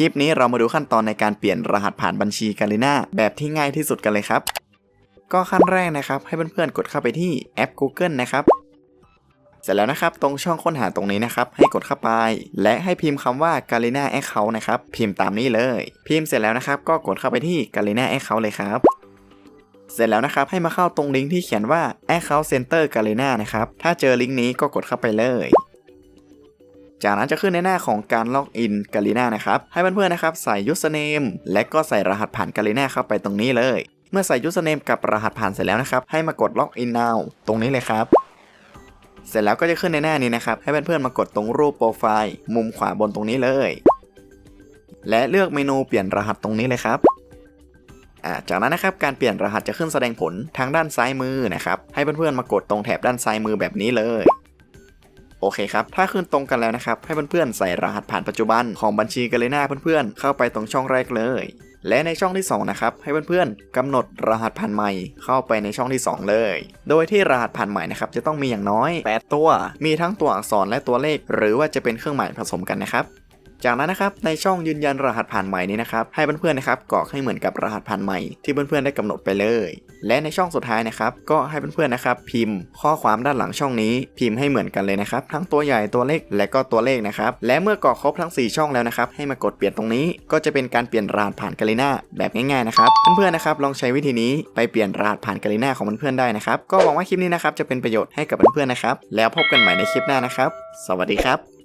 คลิปนี้เรามาดูขั้นตอนในการเปลี่ยนรหัสผ่านบัญชีกาลิน่าแบบที่ง่ายที่สุดกันเลยครับ ก็ขั้นแรกนะครับ ให้เพื่อนๆกดเข้าไปที่แอป Google นะครับ เสร็จแล้วนะครับ ตรงช่องค้นหาตรงนี้นะครับ ให้กดเข้าไป และให้พิมพ์คำว่า Galina Account นะครับ พิมพ์ตามนี้เลย พิมพ์เสร็จแล้วนะครับ ก็กดเข้าไปที่ Galina Account เลยครับเสร็จแล้วนะครับ ให้มาเข้าตรงลิงก์ที่เขียนว่า Account Center Galina นะครับ ถ้าเจอลิงก์นี้ก็กดเข้าไปเลย จากนั้นจะขึ้นในหน้าของการล็อกอินกาลิน่านะครับ ให้เพื่อนๆนะครับใส่ username และก็ใส่รหัสผ่านกาลิน่าเข้าไปตรงนี้เลย เมื่อใส่ username กับรหัสผ่านเสร็จแล้วนะครับ ให้มากดล็อกอิน now ตรงนี้เลยครับ เสร็จแล้วก็จะขึ้นในหน้านี้นะครับ ให้เพื่อนๆมากดตรงรูปโปรไฟล์ มุมขวาบนตรงนี้เลย และเลือกเมนูเปลี่ยนรหัสตรงนี้เลยครับจากนั้นนะครับการเปลี่ยนรหัสจะขึ้นแสดงผลทางด้านซ้ายมือนะครับ ให้เพื่อนๆมากดตรงแถบด้านซ้ายมือแบบนี้เลย โอเคครับ ถ้าขึ้นตรงกันแล้วนะครับ ให้เพื่อนๆใส่รหัสผ่านปัจจุบันของบัญชีกันเลยหน้าเพื่อนๆ เข้าไปตรงช่องแรกเลย และในช่องที่ 2 นะครับ ให้เพื่อนๆกำหนดรหัสผ่านใหม่เข้าไปในช่องที่ 2 เลย โดยที่รหัสผ่านใหม่นะครับจะต้องมีอย่างน้อย 8 ตัว มีทั้งตัวอักษรและตัวเลข หรือว่าจะเป็นเครื่องหมายผสมกันนะครับ จากนั้นนะครับในช่องยืนยันรหัสผ่านใหม่นี้นะครับให้เพื่อนๆนะครับกรอกให้เหมือนกับรหัสผ่านใหม่ที่เพื่อนๆได้กำหนดไปเลย และในช่องสุดท้ายนะครับก็ให้เพื่อนๆนะครับพิมพ์ข้อความด้านหลังช่องนี้ พิมพ์ให้เหมือนกันเลยนะครับทั้งตัวใหญ่ตัวเล็กและก็ตัวเลขนะครับและเมื่อกรอกครบทั้ง 4 ช่องแล้วนะครับให้มากดเปลี่ยนตรงนี้ ก็จะเป็นการเปลี่ยนรหัสผ่านกาลิน่าแบบง่ายๆนะครับเพื่อนๆนะครับลองใช้วิธีนี้ไปเปลี่ยนรหัสผ่านกาลิน่าของเพื่อนๆได้นะครับก็หวังว่าคลิปนี้นะครับจะเป็นประโยชน์ให้กับเพื่อนๆนะครับแล้วพบกันใหม่ในคลิปหน้านะครับ สวัสดีครับ